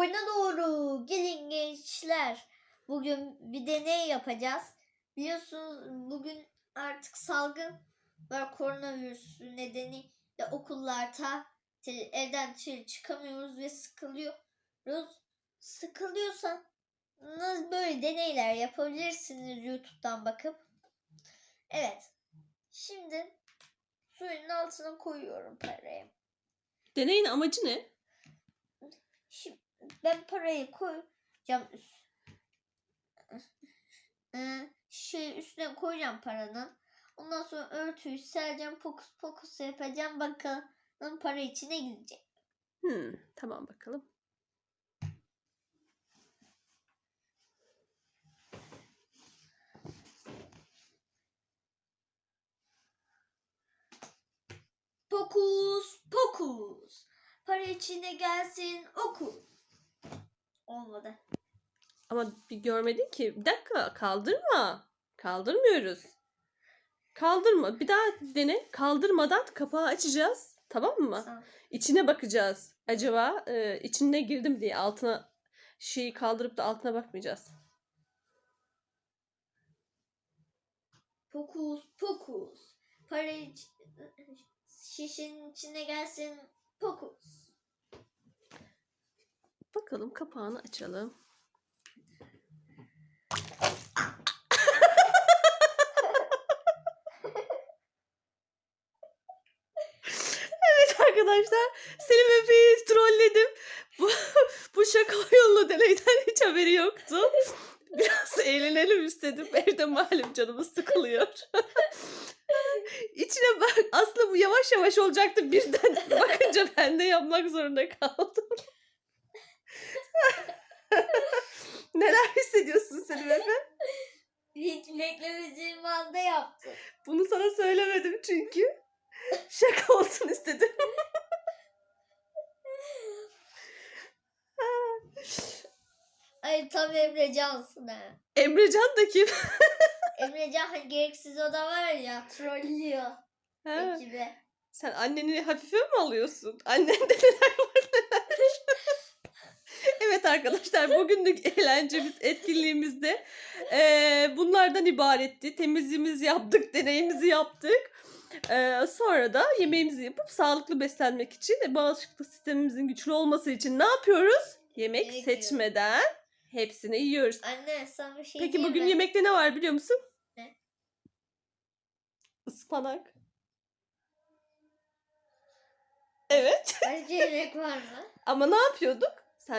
oyuna doğru. Gelin gençler. Bugün bir deney yapacağız. Biliyorsunuz bugün artık salgın var koronavirüs nedeniyle okullarda evden dışarı çıkamıyoruz ve sıkılıyoruz. Sıkılıyorsanız böyle deneyler yapabilirsiniz YouTube'dan bakıp. Evet. Şimdi suyun altına koyuyorum parayı. Deneyin amacı ne? Şimdi ben parayı koyacağım üst. Ee, şey üstüne koyacağım paranın. Ondan sonra örtüyü sereceğim, pokus pokus yapacağım. Bakalım para içine gidecek. Hmm, tamam bakalım. Pokus pokus. Para içine gelsin okus. Olmadı. Ama bir görmedin ki. Bir dakika kaldırma. Kaldırmıyoruz. Kaldırma. Bir daha dene. Kaldırmadan kapağı açacağız. Tamam mı? Tamam. İçine bakacağız. Acaba e, içine girdim diye altına şeyi kaldırıp da altına bakmayacağız. Pokus pokus. Para şişenin içine gelsin pokus. Bakalım kapağını açalım. evet arkadaşlar Selim Efe'yi trolledim. Bu, bu şaka yollu deneyden hiç haberi yoktu. Biraz eğlenelim istedim. Evde malum canımız sıkılıyor. İçine bak. Aslında bu yavaş yavaş olacaktı. Birden bakınca ben de yapmak zorunda kaldım. Neler hissediyorsun Selim Efe? Hiç beklemediğim anda yaptım. Bunu sana söylemedim çünkü. Şaka olsun istedim. Ay tam Emrecan'sın ha. Emrecan da kim? Emrecan hani gereksiz oda var ya trollüyor Ha, ekibi. sen anneni hafife mi alıyorsun? Neler var neler? evet arkadaşlar bugünlük eğlencemiz, etkinliğimizde eee, bunlardan ibaretti. Temizliğimizi yaptık, deneyimizi yaptık. Eee, sonra da yemeğimizi yapıp sağlıklı beslenmek için ve bağışıklık sistemimizin güçlü olması için ne yapıyoruz? Yemek Yemek yiyoruz. seçmeden hepsini yiyoruz. Anne sana bir şey Peki diyeyim bugün mi? yemekte ne var biliyor musun? Ne? Ispanak. Evet. Başka yemek var mı? Ama ne yapıyorduk?